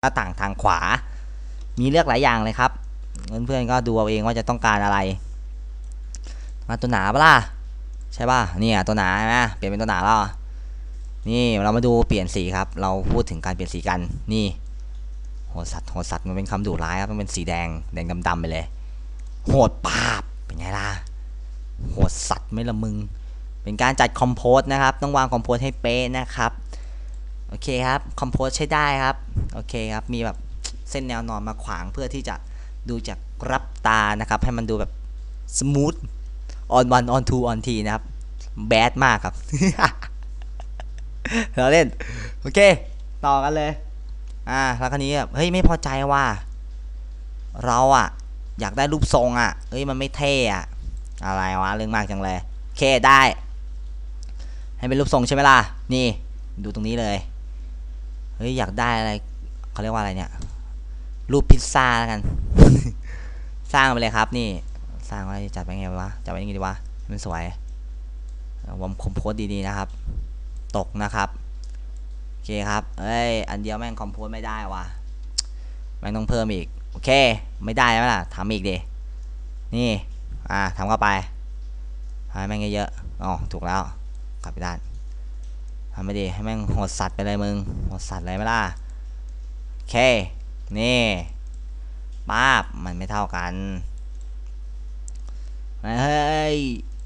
หน้าต่างทางขวา มีเลือกหลายอย่างเลยครับ เพื่อนๆก็ดูเอาเองว่าจะต้องการอะไร มาตัวหนาปะล่ะ ใช่ป่ะ เนี่ยตัวหนาใช่ไหมเปลี่ยนเป็นตัวหนาแล้ว นี่เรามาดูเปลี่ยนสีครับ เราพูดถึงการเปลี่ยนสีกัน นี่ โหดสัตว์ โหดสัตว์มันเป็นคำดุร้ายครับ มันเป็นสีแดง แดงดำๆไปเลย โหดปาบ เป็นไงล่ะ โหดสัตว์ไม่ละมึง เป็นการจัดคอมโพสนะครับ ต้องวางคอมโพสให้เป๊ะนะครับ โอเคครับคอมโพสใช้ได้ครับ โอเคครับ มีแบบเส้นแนวนอนมาขวางเพื่อที่จะดูจากรับตานะครับ ให้มันดูแบบสมูท on one on two on t นทีนะครับ แบดมากครับเราเล่น โอเค ต่อกันเลย อ่า แล้วคราวนี้แบบ เฮ้ย ไม่พอใจว่า เราอะอยากได้รูปทรงอะเฮ้ย มันไม่เท่อะอะไรวะ เรื่องมากจังเลย โอเค ได้ ให้เป็นรูปทรงใช่ไหมล่ะ นี่ ดูตรงนี้เลย เฮ้ยอยากได้อะไรเขาเรียกว่าอะไรเนี่ยรูปพิซซ่าแล้วกัน สร้างไปเลยครับนี่สร้างไว้จัดไปไงวะจัดไว้ยังไงดีวะมันสวยวอมคอมโพสดีๆนะครับ ตกนะครับโอเคครับเอ้ยอันเดียวแม่งคอมโพสไม่ได้วะแม่งต้องเพิ่มอีกโอเค ไม่ได้ไหมล่ะทำอีกดินี่อ่าทำเข้าไปให้แม่งเยอะๆอ๋อถูกแล้วกลับไปด้าน ทำไม่ดีให้แม่งโหดสัตว์ไปเลยมึงโหดสัตว์เลยไหมล่ะโอเค นี่ป้าบมันไม่เท่ากันเฮ้ย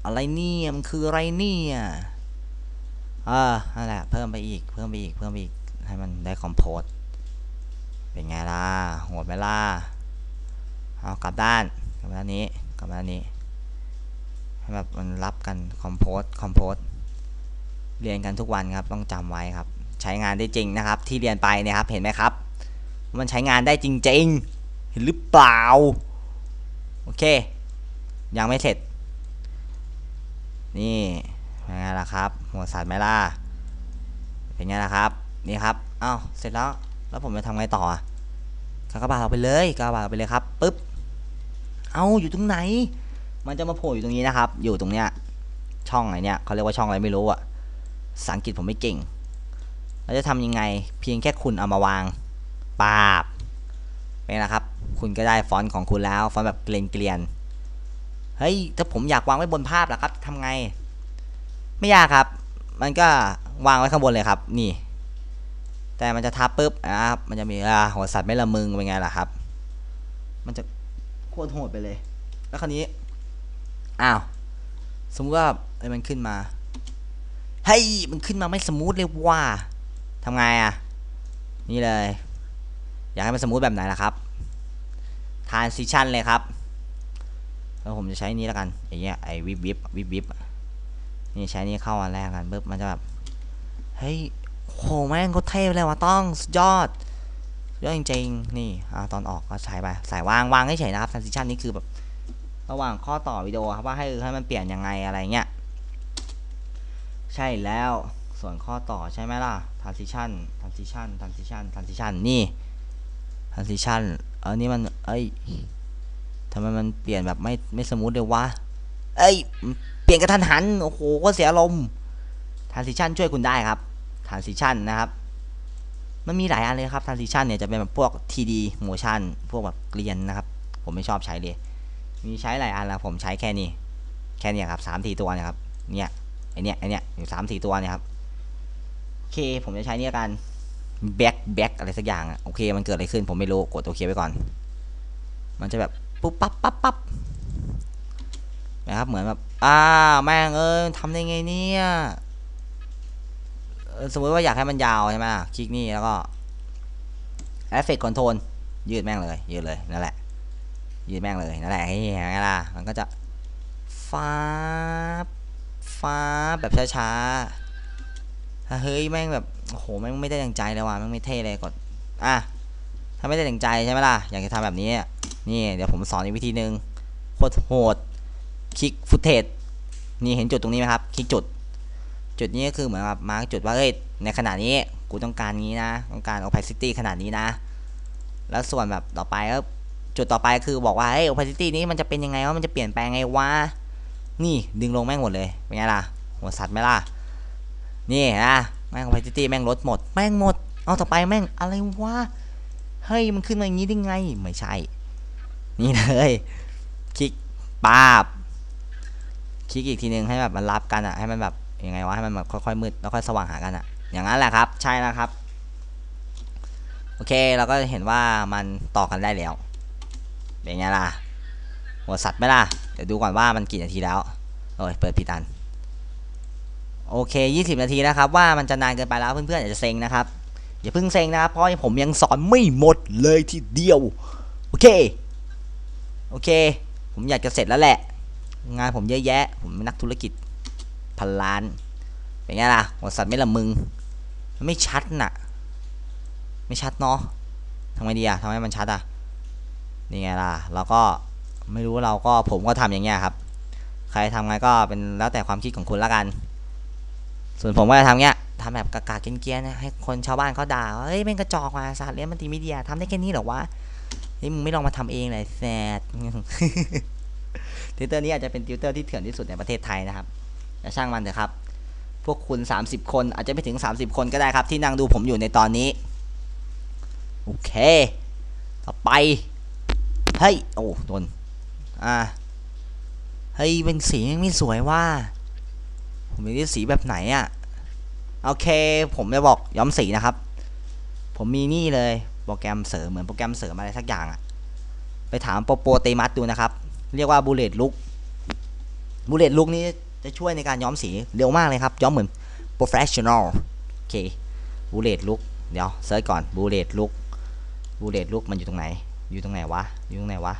อะไรเนี่ยมันคืออะไรเนี่ยเออนั่นแหละเพิ่มไปอีกเพิ่มไปอีกเพิ่มไปอีกให้มันได้คอมโพสเป็นไงล่ะโหดไหมล่ะเอากลับด้านกลับด้านนี้กลับด้านนี้ให้แบบมันรับกันคอมโพสคอมโพส เรียนกันทุกวันครับต้องจำไว้ครับ ใช้งานได้จริงนะครับ ที่เรียนไปเนี่ยครับเห็นไหมครับ มันใช้งานได้จริงๆเห็นหรือเปล่าโอเค ยังไม่เสร็จ นี่เป็นไงล่ะครับหัวสัตว์ไหมล่ะเป็นไงล่ะครับนี่ครับเอ้าเสร็จแล้วแล้วผมจะทำไงต่ออะกากบาทเราไปเลยกากบาทเราไปเลยครับปึ๊บเอ้าอยู่ตรงไหน มันจะมาโผล่อยู่ตรงนี้นะครับ อยู่ตรงเนี้ยช่องไหนเนี่ยเขาเรียกว่าช่องอะไรไม่รู้อะ ภาษาอังกฤษผมไม่เก่ง เราจะทำยังไง เพียงแค่คุณเอามาวางปาบเป็นนะครับ คุณก็ได้ฟอนต์ของคุณแล้ว ฟอนต์แบบเกลียนๆเฮ้ย ถ้าผมอยากวางไว้บนภาพล่ะครับทำไง ไม่ยากครับ มันก็วางไว้ข้างบนเลยครับ นี่ แต่มันจะทับปุ๊บนะครับ มันจะมีอ่าหัวสัตว์ไม่ละมึงเป็นไงล่ะครับ มันจะโคตรโหดไปเลย แล้วคราวนี้ อ้าว สมมติว่าไอ้มันขึ้นมา ฮ้ยมันขึ้นมาไม่สมูทเลยว่าทำไงอะ นี่เลย อยากให้มันสมูทแบบไหนล่ะครับ transition เลยครับแล้วผมจะใช้นี้แล้วกันอย่างเงี้ยไอ้วิบวิบวิบวิบนี่ใช้นี่เข้าอันแรกกันปุ๊บมันจะแบบเฮ้ยโหแม่งก็เท่เลยว่ะต้องสุดยอดยอดจริงๆนี่อ่าตอนออกก็ใช้ไปใส่วางวางให้เฉยนะครับ transition นี่คือแบบระหว่างข้อต่อวิดีโอครับว่าให้ให้มันเปลี่ยนยังไงอะไรเงี้ย ใช่แล้วส่วนข้อต่อใช่ไหมล่ะ transition transition transition transition นี่ transition เออนี่มัน เอ้ยทำไมมันเปลี่ยนแบบไม่ไม่สมูทเลยวะ เอ้ย เปลี่ยนกระทันหัน โอ้โห ก็เสียลมณ์ transition ช่วยคุณได้ครับ transition นะครับ มันมีหลายอันเลยครับ transition เนี่ยจะเป็นแบบพวก 3D motion พวกแบบเกรียนนะครับ ผมไม่ชอบใช้เลย มีใช้หลายอันแล้วผมใช้แค่นี้ แค่นี้ครับสามสี่ตัวนี่ยครับ เนี่ย ไอเนี้ยไอเนี้ยอยู่สามสี่ตัวเนี่ยครับโอเคผมจะใช้เนี่ยกันแบ็คแบ็คอะไรสักอย่างอะโอเค มันเกิดอะไรขึ้นผมไม่รู้กดโอเคไว้ก่อน มันจะแบบปุ๊บปั๊บปั๊บปั๊บนะครับเหมือนแบบอ่าแม่งเอ้ยทำได้ไงเนี่ยสมมติว่าอยากให้มันยาวใช่ไหมคลิกนี่แล้วก็ Effect Control ยืดแม่งเลย ยืดเลยนั่นแหละ ยืดแม่งเลยนั่นแหละเฮ้ยไงล่ะมันก็จะฟ้าบ ฟ้าแบบช้าๆเฮ้ยแม่งแบบโอ้โหแม่งไม่ได้ดังใจเลยว่ะแม่งไม่เท่เลยกดอะถ้าไม่ได้ดังใจใช่ไหมล่ะอยากจะทำแบบนี้นี่เดี๋ยวผมสอนอีกวิธีหนึ่งโคตรโหดคลิกฟุตเทจนี่เห็นจุดตรงนี้ไหมครับคลิกจุด จุดนี้ก็คือเหมือนกับมาร์กจุดว่าเฮ้ยในขณะนี้กูต้องการงี้นะ ต้องการ opacity ขนาดนี้นะ แล้วส่วนแบบต่อไปก็จุดต่อไปคือบอกว่าเฮ้ย opacity นี้มันจะเป็นยังไงวะมันจะเปลี่ยนแปลงไงวะ นี่ดึงลงแม่งหมดเลยเป็นไงล่ะหัวสัตว์ไหมล่ะนี่นะแม่ง opacity แม่งลดหมดแม่งหมดเอาต่อไปแม่งอะไรวะเฮ้ยมันขึ้นมาอย่างนี้ได้ไงไม่ใช่ นี่เลยคลิกปาบคลิกอีกทีนึงให้แบบมันรับกันอะให้มันแบบยังไงวะให้มันแบบค่อยๆมืดแล้วค่อยสว่างหากันอะอย่างนั้นแหละครับ ใช่แล้วครับโอเคเราก็เห็นว่ามันต่อกันได้แล้วเป็นไงล่ะหัวสัตว์ไหมล่ะ เดี๋ยวดูก่อนว่ามันกี่นาทีแล้วโอ้ยเปิดผิดอัน โอเค 20 นาทีนะครับ ว่ามันจะนานเกินไปแล้วเพื่อนๆอาจจะเซ็งนะครับ อย่าเพิ่งเซ็งนะครับ เพราะผมยังสอนไม่หมดเลยทีเดียว โอเค โอเค ผมอยากจะเสร็จแล้วแหละ งานผมเยอะแยะ ผมนักธุรกิจพันล้าน เป็นไงล่ะหัวสัตว์ไม่ละมึง ไม่ชัดน่ะ ไม่ชัดเนาะทำไงดีอะทำไมมันชัดอะนี่ไงล่ะ แล้วก็ ไม่รู้เราก็ผมก็ทำอย่างเงี้ยครับ ใครทำไงก็เป็นแล้วแต่ความคิดของคุณละกัน ส่วนผมก็จะทำเงี้ยทำแบบกากาเกรียนๆให้คนชาวบ้านเขาด่าเฮ้ยเป็นกระจอกว่ะสารเลี้ยงมันตีมีเดียทำได้แค่นี้หรอวะเฮ้ยมึงไม่ลองมาทำเองเลยแซดติวเตอร์นี้อาจจะเป็นติวเตอร์ที่เถื่อนที่สุดในประเทศไทยนะครับแต่ช่างมันเถอะครับ พวกคุณ 30 คนอาจจะไม่ถึง 30 คนก็ได้ครับ ที่นั่งดูผมอยู่ในตอนนี้ โอเค ต่อไป เฮ้ย โอ้โดน อ่าเฮ้ยเป็นสีไม่สวยว่า ผมมีสีแบบไหนอะ่ะ โอเค ผมจะบอกย้อมสีนะครับ ผมมีนี่เลยโปรแกรมเสริมเหมือนโปรแกรมเสริมอะไรสักอย่างอะ่ะ ไปถามโปโปเตมัสดูนะครับ เรียกว่าบูเลตลุกบูเลตลุกนี้จะช่วยในการย้อมสีเร็วมากเลยครับ ย้อมเหมือน professional โอเคบูเลตลุกเดี๋ยวเซิร์ชก่อนบูเลตลุกบูเลตลุกมันอยู่ตรงไหน อยู่ตรงไหนวะ อยู่ตรงไหนวะ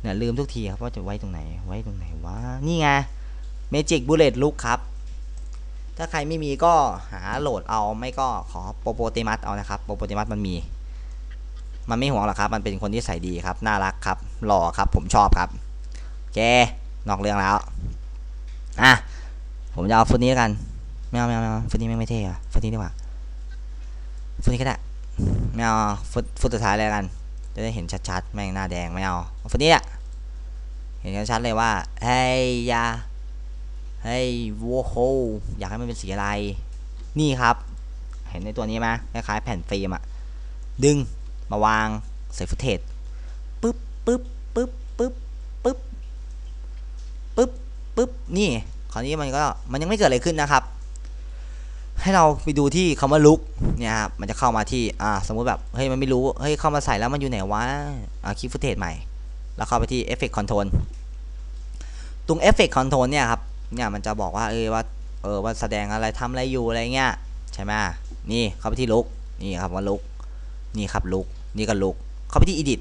เนี่ยลืมทุกทีครับว่าจะไว้ตรงไหน ไว้ตรงไหนวะนี่ไง Magic Bullet Look ครับ ถ้าใครไม่มีก็หาโหลดเอาไม่ก็ขอโปโปเตมัสเอานะครับโปโปเตมัสมันมี มันไม่ห่วงหรอกครับ มันเป็นคนที่ใส่ดีครับ น่ารักครับ หล่อครับ ผมชอบครับโอเคนอกเรื่องแล้วอะผมจะเอาฟุตนี้กันไม่เอาไม่เอาไม่เอาฟุตนี้ไม่ไม่เท่อะฟุตนี้ดีกว่าฟุตนี้ก็ได้ไม่เอาฟุตฟุตสุดท้ายเลยกัน จะได้เห็นชัดๆ แม่งหน้าแดงไม่เอาเอาฟุตนี้อะเห็นชัดๆเลยว่าเฮ้ยยาเฮ้ยวัวโฮอยากให้มันเป็นสีอะไร นี่ครับ เห็นในตัวนี้ไหมคล้ายๆแผ่นฟิล์มอะดึงมาวางใส่ฟุตเทจปึ๊บปึ๊บปึ๊บปึ๊บปึ๊บปึ๊บปึ๊บนี่คราวนี้มันก็มันยังไม่เกิดอะไรขึ้นนะครับ ให้เราไปดูที่คำว่าลุกเนี่ยครับมันจะเข้ามาที่อ่าสมมุติแบบเฮ้ยมันไม่รู้เฮ้ยเข้ามาใส่แล้วมันอยู่ไหนวะอ่าคลิกฟุตเทจใหม่ แล้วเข้าไปที่ Effect Control ตรง Effect Control เนี่ยครับเนี่ยมันจะบอกว่าเออว่าเออว่าแสดงอะไรทำอะไรอยู่อะไรเงี้ยใช่ไหมนี่เข้าไปที่ลุกนี่ครับว่าลุกนี่ครับลุกนี่ก็ลุกเข้าไปที่ Edit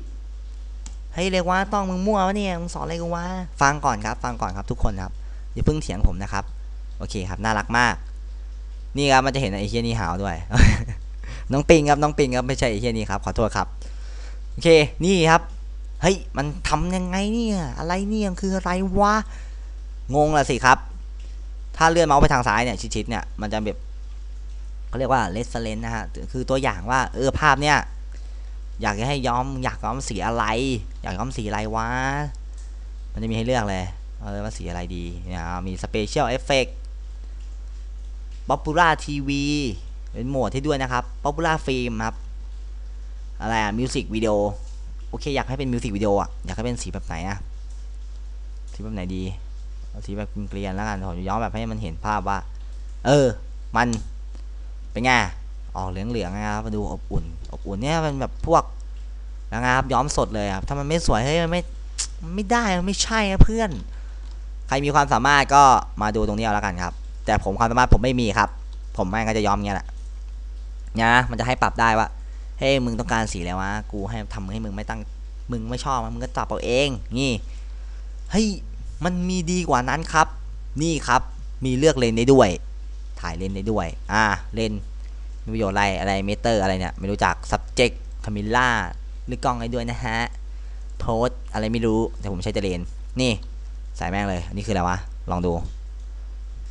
เฮ้ยเรียกว่าต้องมึงมั่ววะเนี่ยมึงสอนอะไรกูวะฟังก่อนครับ ฟังก่อนครับทุกคนครับอย่าเพิ่งเถียงผมนะครับ โอเคครับน่ารักมาก นี่ครับมันจะเห็นไอ้เฮียนี่หาวด้วย น้องปิงครับน้องปิงครับไม่ใช่ไอ้เฮียนี่ครับขอโทษครับโอเคนี่ครับเฮ้ยมันทำยังไงเนี่ยอะไรเนี่ยคืออะไรวะงงละสิครับ ถ้าเลื่อนเมาส์ไปทางซ้ายเนี่ยชิดๆเนี่ยมันจะแบบเขาเรียกว่าเลสเลนนะฮะคือตัวอย่างว่าเออภาพเนี่ยอยากจะให้ย้อมอยากย้อมสีอะไร อยากย้อมสีอะไรวะมันจะมีให้เลือกเลยเออว่าสีอะไรดีเนี่ยมีสเปเชียลเอฟเฟกต์ Popular TV เป็นโหมดที่ด้วยนะครับ Popular Film ครับ อะไรอะมิวสิกวิดีโอโอเค อยากให้เป็นมิวสิกวิดีโออะอยากให้เป็นสีแบบไหนอะสีแบบไหนดีเอาสีแบบเกลียนแล้วกันผมย้อมแบบให้มันเห็นภาพว่า เออ มันเป็นไงออกเหลืองๆนะครับมาดูอบอุ่น อบอุ่นเนี่ยเป็นแบบพวกนะครับย้อมสดเลยครับถ้ามันไม่สวยเฮ้ยมันไม่ไม่ได้มันไม่ใช่นะเพื่อน ใครมีความสามารถก็มาดูตรงนี้เอาแล้วกันครับ แต่ผมความสามารถผมไม่มีครับ ผมแม่งก็จะยอมเงี้ยแหละนะมันจะให้ปรับได้ว่าเฮ้ยมึงต้องการสีอะไรวะกูให้ทำให้มึงไม่ตั้งมึงไม่ชอบมึงก็จับเอาเองนี่เฮ้ยมันมีดีกว่านั้นครับ นี่ครับมีเลือกเลนได้ด้วย ถ่ายเลนได้ด้วย อ่าเลนมีประโยชน์อะไรอะไรเมเตอร์อะไรเนี่ยไม่รู้จัก subject camera หรือกล้องอะไรด้วยนะฮะโพสอะไรไม่รู้แต่ผมใช้แต่เลนนี่ใส่แม่งเลยอันนี้คืออะไรวะลองดู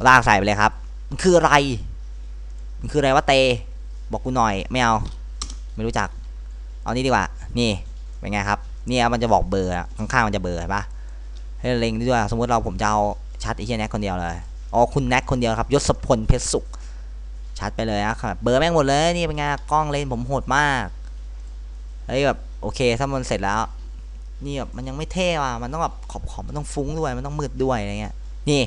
ลากใส่ไปเลยครับ มันคืออะไร มันคืออะไรวะเต บอกกูหน่อย ไม่เอา ไม่รู้จัก เอานี่ดีกว่า นี่ เป็นไงครับ นี่มันจะบอกเบอร์ข้างๆมันจะเบอร์เห็นปะให้เล็งด้วย สมมติเราผมจะเอาชัดไอ้เฮียแน็กคนเดียวเลย อ๋อ คุณแน็กคนเดียวครับ ยศพลเพชรสุข ชัดไปเลยนะครับ เบอร์แม่งหมดเลย นี่เป็นไง กล้องเลนผมโหดมาก เฮ้ยแบบโอเค ถ้ามันเสร็จแล้ว นี่แบบมันยังไม่เท่ว่ะ มันต้องแบบขอบขอบมันต้องฟุ้งด้วย มันต้องมืดด้วยอะไรเงี้ย นี่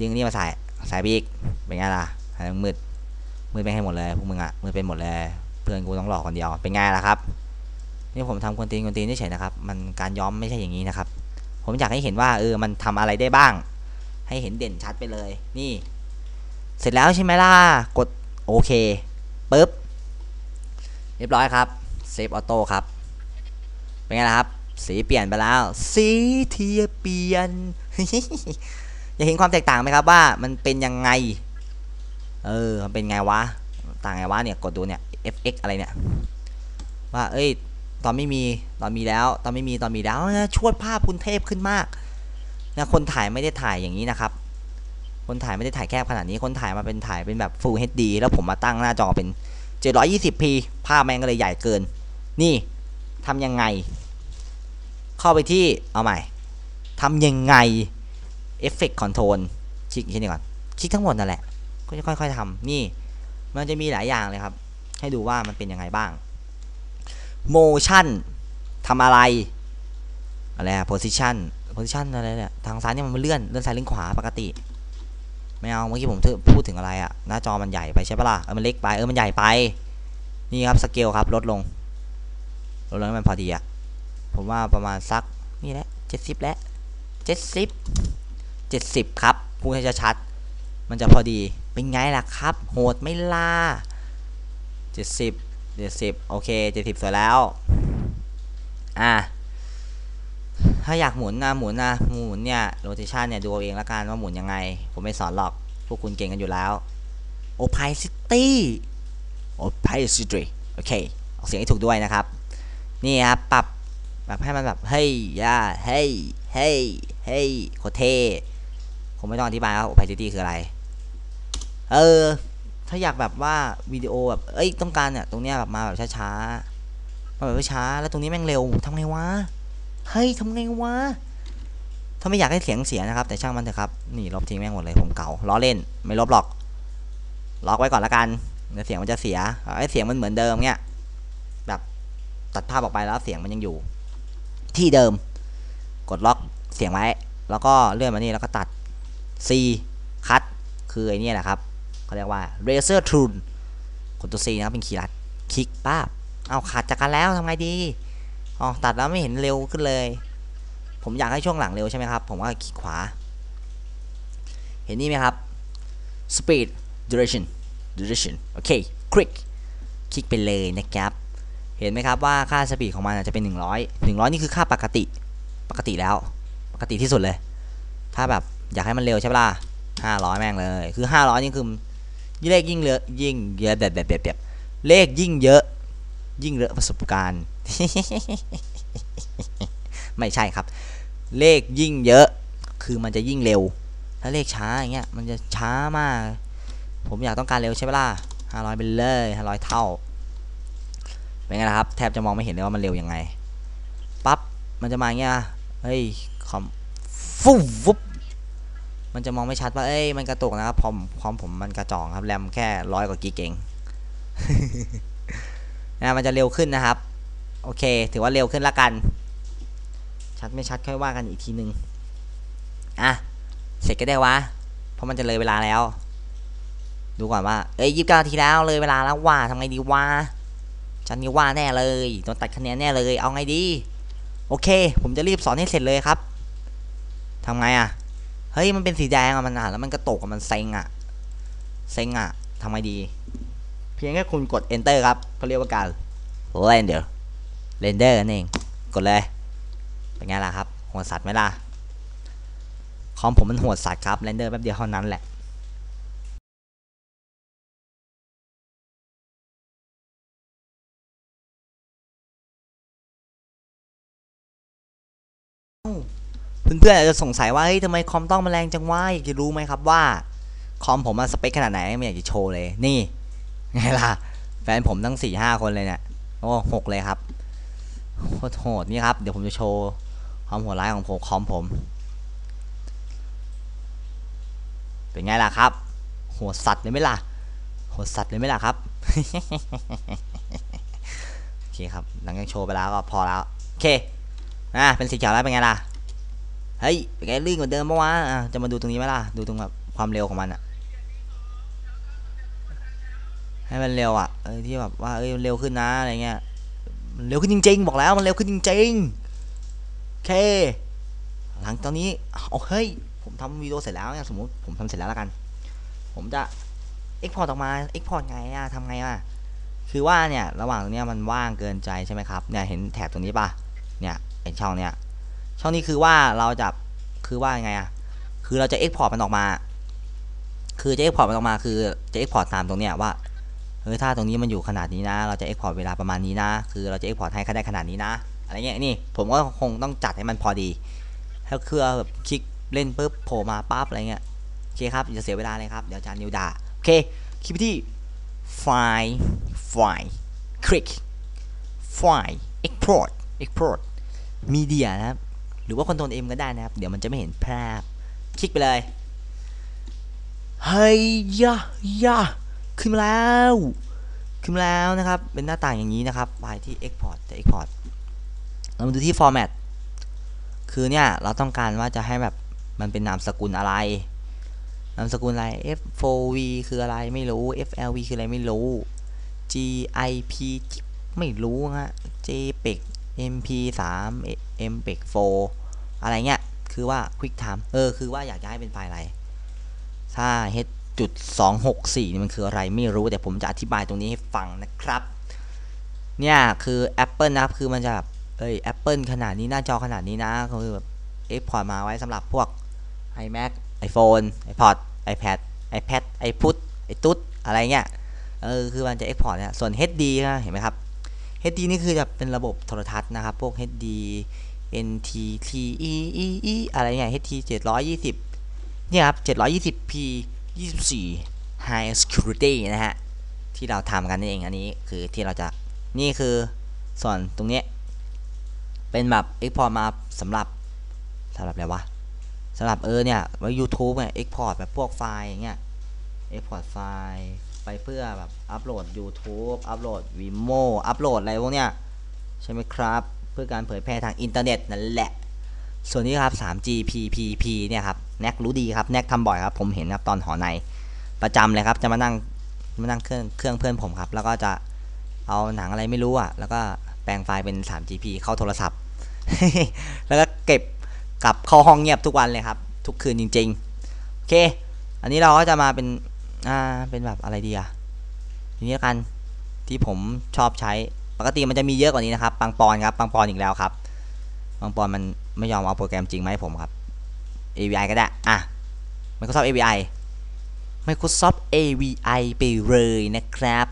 ดึงนี่มาใส่ใส่ไปอีกเป็นไงล่ะห้มันมืดมืดไปให้หมดเลยพวกมึงอะมืดเป็นหมดเลยเพื่อนกูต้องหลอกคนเดียวเป็นไงล่ะครับนี่ผมทำคนตีนคนตีนเฉยนะครับ มันการย้อมไม่ใช่อย่างนี้นะครับ ผมอยากให้เห็นว่าเออมันทำอะไรได้บ้าง ให้เห็นเด่นชัดไปเลย นี่ เสร็จแล้วใช่ไหมล่ะกดโอเคปุ๊บเรียบร้อยครับเซฟออโต้ครับ เป็นไงล่ะครับ สีเปลี่ยนไปแล้ว สีเทียเปลี่ยน อยากเห็นความแตกต่างไหมครับว่ามันเป็นยังไง เออมันเป็นไงวะ ต่างไงวะเนี่ยกดดูเนี่ย fx อะไรเนี่ย ว่า เอ้ย ตอนไม่มี ตอนมีแล้ว ตอนไม่มี ตอนมีแล้วนะชวดภาพคุณเทพขึ้นมากนะคนถ่ายไม่ได้ถ่ายอย่างนี้นะครับ คนถ่ายไม่ได้ถ่ายแคบขนาดนี้ คนถ่ายมาเป็นถ่ายเป็นแบบ Full HD แล้วผมมาตั้งหน้าจอเป็น 720p ภาพแม่งก็เลยใหญ่เกิน นี่ทำยังไง เข้าไปที่ เอาใหม่ทำยังไง Effect Control คลิกที่นี่ก่อนคลิกทั้งหมดนั่นแหละก็จะค่อย ๆทำนี่ มันจะมีหลายอย่างเลยครับ ให้ดูว่ามันเป็นยังไงบ้าง Motion ทำอะไร อะไรอะ Position Position อะไรเนี่ย ทางซ้ายเนี่ยมันเลื่อน เลื่อนซ้ายเลื่อนขวาปกติ ไม่เอา เมื่อกี้ผมพูดถึงอะไรอะหน้าจอมันใหญ่ไปใช่ปะล่ะ เออ มันเล็กไป เออ มันใหญ่ไป นี่ครับ สเกลครับ ลดลง ลดลงมันพอดีอะผมว่าประมาณสัก นี่แหละเจ็ดสิบแล้วเจ็ดสิบ เจ็ดสิบครับพูดให้ชัดๆมันจะพอดีเป็นไงล่ะครับ โหดไม่ล่าเจ็ดสิบเจ็ดสิบโอเคเจ็ดสิบสวยแล้ว อะ ถ้าอยากหมุนนะหมุนนะหมุนเนี่ยโรเ t ชันเนี่ย ดูเอาเองละกันว่าหมุนยังไง ผมไม่สอนหรอก พวกคุณเก่งกันอยู่แล้ว opacity opacity โอเค ออกเสียงให้ถูกด้วยนะครับ นี่ครับ ปรับแบบให้มันแบบ เฮ้ยย่าเฮ้ยเฮ้ยเฮ้ยโคเท ผมไม่ต้องอธิบายว่า opacity คืออะไร เออ ถ้าอยากแบบว่าวิดีโอแบบ เอ้ย ต้องการเนี่ย ตรงเนี้ยแบบมาแบบช้าๆ มาแบบช้า แล้วตรงนี้แม่งเร็วทำไงวะ เฮ้ยทำไงวะ ถ้าไม่อยากให้เสียงเสียนะครับ แต่ช่างมันเถอะครับ นี่ลบทิ้งแม่งหมดเลยผมเก่า ล้อเล่น ไม่ลบหรอก ล็อกไว้ก่อนละกัน เดี๋ยวเสียงมันจะเสียไอ้เสียงมันเหมือนเดิมเนี่ย แบบตัดภาพออกไปแล้วเสียงมันยังอยู่ ที่เดิม กดล็อกเสียงไว้ แล้วก็เลื่อนมานี่แล้วก็ตัด C คัดคือไอ้นี่แหละครับเขาเรียกว่า Razer Tool กดตัว C นะครับเป็นคีย์ลัดคลิกป้าบเอาขาดจากกันแล้วทำไงดีอ๋อตัดแล้วไม่เห็นเร็วขึ้นเลย ผมอยากให้ช่วงหลังเร็วใช่ไหมครับ ผมก็คลิกขวา เห็นนี่ไหมครับ Speed Duration Duration โอเคคลิกคลิกไปเลยนะครับ เห็นไหมครับว่าค่าสปีดของมันจะเป็น 100 100 นี่คือค่าปกติ ปกติแล้ว ปกติที่สุดเลย ถ้าแบบ อยากให้มันเร็วใช่ปะล่ะ500แม่งเลย คือ500นี่คือเลขยิ่งเยอะยิ่งเยอะแบบแบบแบบแบบเลขยิ่งเยอะ ยิ่งเยอะประสบการณ์ ไม่ใช่ครับ เลขยิ่งเยอะ คือมันจะยิ่งเร็ว ถ้าเลขช้าอย่างเงี้ยมันจะช้ามาก ผมอยากต้องการเร็วใช่ไหมล่ะ500ไปเลย500เท่าเป็นไงล่ะครับ แทบจะมองไม่เห็นเลยว่ามันเร็วยังไงปั๊บมันจะมาอย่างเงี้ยเฮ้ยคอมฟุบฟุบ มันจะมองไม่ชัดว่าเอ้ยมันกระตุกนะครับพอมพอมผมมันกระจองครับแรมแค่ร้อยกว่ากิกเองนะมันจะเร็วขึ้นนะครับ โอเค ถือว่าเร็วขึ้นละกัน ชัดไม่ชัดค่อยว่ากันอีกทีหนึงอะเสร็จก็ได้วะเพราะมันจะเลยเวลาแล้ว ดูก่อนว่าเอ้ยยี่สิบเก้าทีแล้วเลยเวลาแล้วว่าทำไงดีวะจันนี่ว่าแน่เลยโดนตัดคะแนนแน่เลย เอาไงดี โอเค ผมจะรีบสอนให้เสร็จเลยครับทำไงอะ เฮ้ยมันเป็นสีแดงอะมันอ่านแล้วมันกระตกอะมันเซ็งอะเซ็งอะทำไมดี เพียงแค่คุณกด enter ครับเขาเรียกว่าการ render render นั่นเองกดเลยเป็นไงล่ะครับหัวสัตว์ไหมล่ะคอมผมมันหัวสัตว์ครับ render แป๊บเดียวเท่านั้นแหละ เพื่อนๆอาจจะสงสัยว่าเฮ้ยทำไมคอมต้องมาแรงจังวะอยากจะรู้ไหมครับว่าคอมผมมันสเปคขนาดไหนไม่อยากจะโชว์เลยนี่ไงล่ะแฟนผมทั้งสี่ห้าคนเลยเนี่ยโอ้หกเลยครับโคตรโหดนี่ครับเดี๋ยวผมจะโชว์ความโหดร้ายของผมคอมผม เป็นไงล่ะครับโหดสัตว์เลยไหมล่ะโหดสัตว์เลยไหมล่ะครับโอเคครับหลังจากโชว์ไปแล้วก็พอแล้วโอเคอะเป็นสีเขียวแล้วเป็นไงล่ะ เฮ้ยเป็นไงลื่นกว่าเดิมปะวะอะจะมาดูตรงนี้ไหมล่ะดูตรงแบบความเร็วของมันอะให้มันเร็วอะเออที่แบบว่าเอ้ยมันเร็วขึ้นนะอะไรเงี้ยมันเร็วขึ้นจริง ๆ บอกแล้วมันเร็วขึ้นจริงๆโอเค หลังตอนนี้เอาเฮ้ยผมทำวิดีโอเสร็จแล้วเนี่ยสมมติผมทำเสร็จแล้วล้วกัน ผมจะ export ออกมา export ไงอะทำไงอะคือว่าเนี่ยระหว่างตรงเนี้ยมันว่างเกินใจใช่ไหมครับเนี่ยเห็นแถบตรงนี้ป่ะเนี่ยไอช่องเนี้ย ช่องนี้คือว่าเราจะคือว่าไงอะคือเราจะ export มันออกมา คือจะ export มันออกมาคือจะ export ตามตรงเนี้ยว่าเฮ้ยถ้าตรงนี้มันอยู่ขนาดนี้นะ เราจะ export เวลาประมาณนี้นะ คือเราจะ export ให้ได้ขนาดนี้นะ อะไรเงี้ยนี่ผมก็คงต้องจัดให้มันพอดีถ้าคือแบบคลิกเล่นปุ๊บโผล่มาปั๊บอะไรเงี้ยโอเคครับอย่าเสียเวลาเลยครับเดี๋ยวอาจารย์นิวด่าโอเคคลิปที่ไฟล์ไฟล์คลิกไฟล์ export export media นะครับ หรือว่า Ctrl M ก็ได้นะครับ เดี๋ยวมันจะไม่เห็นภาพ คลิกไปเลย เฮ้ยยะยะขึ้นมาแล้ว ขึ้นมาแล้วนะครับ เป็นหน้าต่างอย่างนี้นะครับ ไปที่ export จะ export เรามาดูที่ format คือเนี่ย เราต้องการว่าจะให้แบบมันเป็นนามสกุลอะไร นามสกุลอะไร F4V คืออะไรไม่รู้ FLV คืออะไรไม่รู้ GIP ไม่รู้ฮะ JPEG MP3 MPEG 4 อะไรเงี้ย คือว่า QuickTime เออ คือว่าอยากจะให้เป็นไฟล์อะไร ถ้า H จุด264นี่มันคืออะไรไม่รู้ แต่ผมจะอธิบายตรงนี้ให้ฟังนะครับ เนี่ย คือ Apple นะครับ คือมันจะแบบ เอ้ย Apple ขนาดนี้หน้าจอขนาดนี้นะ คือแบบ export มาไว้สำหรับพวก iMac iPhone iPod iPad iPad iPut ไอตุ๊ดอะไรเงี้ย เออ คือมันจะ export เนี่ย ส่วน HD นะเห็นไหมครับ HD นี่คือจะเป็นระบบโทรทัศน์นะครับ พวก HD N T T E E E อะไรเงี้ย HD 720เนี่ยครับ 720p 24 High Security นะฮะ ที่เราทำกันนี่เอง อันนี้คือที่เราจะ นี่คือส่วนตรงนี้ เป็นแบบ export มาสำหรับสำหรับอะไรวะสำหรับเออเนี่ยไว้ YouTube เนี่ย export แบบพวกไฟล์อย่างเงี้ย export ไฟล์ ไปเพื่อแบบอัปโหลด YouTube อัปโหลด Vimeo อัปโหลดอะไรพวกเนี้ยใช่ไหมครับ เพื่อการเผยแพร่ทางอินเทอร์เน็ตนั่นแหละ ส่วนนี้ครับ 3G PPP เนี่ยครับแน็กรู้ดีครับแน็กทำบ่อยครับผมเห็นครับตอนหอในประจำเลยครับจะมานั่งมานั่งเครื่องเครื่องเพื่อนผมครับ แล้วก็จะเอาหนังอะไรไม่รู้อะ แล้วก็แปลงไฟล์เป็น 3GP เข้าโทรศัพท์ แล้วก็เก็บกลับเข้าห้องเงียบทุกวันเลยครับ ทุกคืนจริง ๆ โอเค อันนี้เราก็จะมาเป็น อ่าเป็นแบบอะไรดีอะทีนี้ละกันที่ผมชอบใช้ปกติมันจะมีเยอะกว่านี้นะครับปังปอนครับปังปอนอีกแล้วครับปังปอนมันไม่ยอมเอาโปรแกรมจริงมาให้ผมครับ AVI ก็ได้อะ Microsoft AVI Microsoft AVI ไปเลยนะครับ